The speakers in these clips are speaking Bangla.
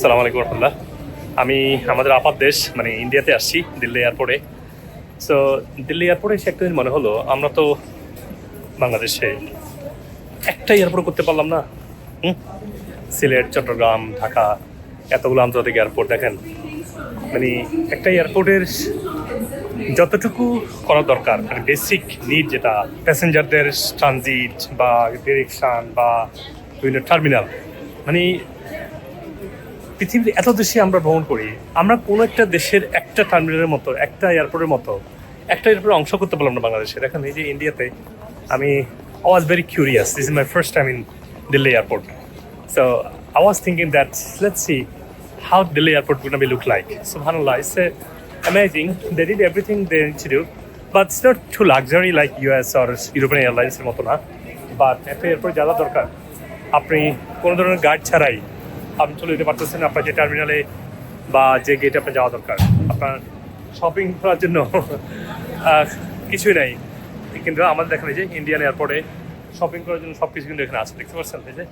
সালাম আলাইকুম রহমতুল্লাহ। আমি আমাদের আপাত দেশ মানে ইন্ডিয়াতে আসছি, দিল্লি এয়ারপোর্টে। সো দিল্লি এয়ারপোর্টে এসে একটা দিন মনে হলো, আমরা তো বাংলাদেশে একটা এয়ারপোর্ট করতে পারলাম না। হুম? সিলেট, চট্টগ্রাম, ঢাকা, এতগুলো আন্তর্জাতিক এয়ারপোর্ট দেখেন। মানে একটা এয়ারপোর্টের যতটুকু করা দরকার মানে বেসিক নিড যেটা প্যাসেঞ্জারদের ট্রানজিট বা ডিরেকশন বা বিভিন্ন টার্মিনাল মানে পৃথিবীর এত দেশে আমরা ভ্রমণ করি আমরা কোনো একটা দেশের একটা টার্মিনালের মতো একটা এয়ারপোর্টের মতো একটা এয়ারপোর্টে অংশ করতে পারলাম না বাংলাদেশে। দেখেন এই যে ইন্ডিয়াতে আমি I was very curious this is my first time in Delhi airport so I was thinking that let's see how Delhi airport be look like. Subhanallah, it's uh, amazing. They did everything they need to do, but it's too too like like US or এয়ারলাইন্সের মতো না। বাট একটা এয়ারপোর্ট যাওয়া দরকার। আপনি কোনো ধরনের গার্ড ছাড়াই আপনি চলে যেতে পারতেছেন আপনার যে টার্মিনালে বা যে গেটে আপনার যাওয়া দরকার। আপনার শপিং করার জন্য কিছুই নাই। কিন্তু আমাদের দেখেন যে ইন্ডিয়ান এয়ারপোর্টে শপিং করার জন্য সব কিছু কিন্তু এখানে আছে, দেখতে পাচ্ছেন? যে।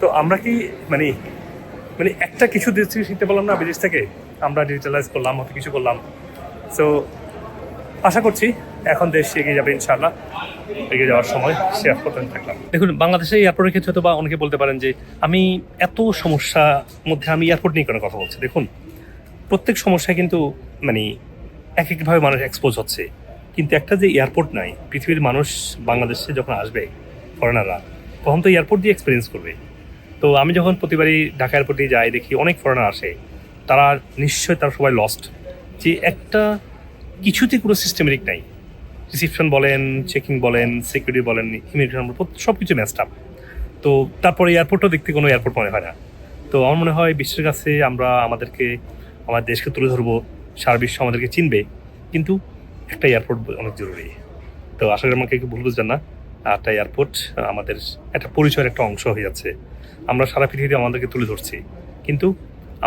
তো আমরা কি মানে মানে একটা কিছু দেশ থেকে শিখতে পারলাম না, বিদেশ থেকে? আমরা ডিজিটালাইজ করলাম হয়তো কিছু করলাম। সো আশা করছি এখন দেশ এগিয়ে যাবে ইনশাল্লাহ এগিয়ে যাওয়ার সময় শেয়ার করতে থাকলাম। দেখুন, বাংলাদেশে এয়ারপোর্টের ক্ষেত্রে হয়তো বা অনেকে বলতে পারেন যে, আমি এত সমস্যা মধ্যে আমি এয়ারপোর্ট নিয়ে কোনো কথা বলছি। দেখুন, প্রত্যেক সমস্যায় কিন্তু মানে এক একভাবে মানুষ এক্সপোজ হচ্ছে। কিন্তু একটা যে এয়ারপোর্ট নাই, পৃথিবীর মানুষ বাংলাদেশে যখন আসবে ফরেনাররা তখন তো এয়ারপোর্ট দিয়ে এক্সপিরিয়েন্স করবে। তো আমি যখন প্রতিবারই ঢাকা এয়ারপোর্টে যাই, দেখি অনেক ফরেনার আসে। তারা নিশ্চয়ই তারা সবাই লস্ট যে একটা কিছুতে কোনো সিস্টেমেটিক নাই। রিসিপশন বলেন, চেকিং বলেন সিকিউরিটি বলেন ইমিগ্রেশন সব কিছু ম্যাচড আপ তো তারপরে এয়ারপোর্টও দেখতে কোনো এয়ারপোর্ট মনে হয় না। তো আমার মনে হয় বিশ্বের কাছে আমরা আমাদেরকে আমার দেশকে তুলে ধরবো, সারা বিশ্ব আমাদেরকে চিনবে, কিন্তু একটা এয়ারপোর্ট অনেক জরুরি। তো আশা করি আমাকে ভুল বুঝবেন না। একটা এয়ারপোর্ট আমাদের একটা পরিচয়ের একটা অংশ হয়ে যাচ্ছে। আমরা সারা পৃথিবীতে আমাদেরকে তুলে ধরছি। কিন্তু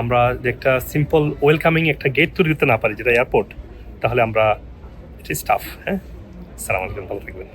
আমরা একটা সিম্পল ওয়েলকামিং একটা গেট তৈরি করতে না পারি, যেটা এয়ারপোর্ট তাহলে আমরা ইট ইজ টাফ হ্যাঁ? সালাম আলাইকুম ভালো থাকবেন।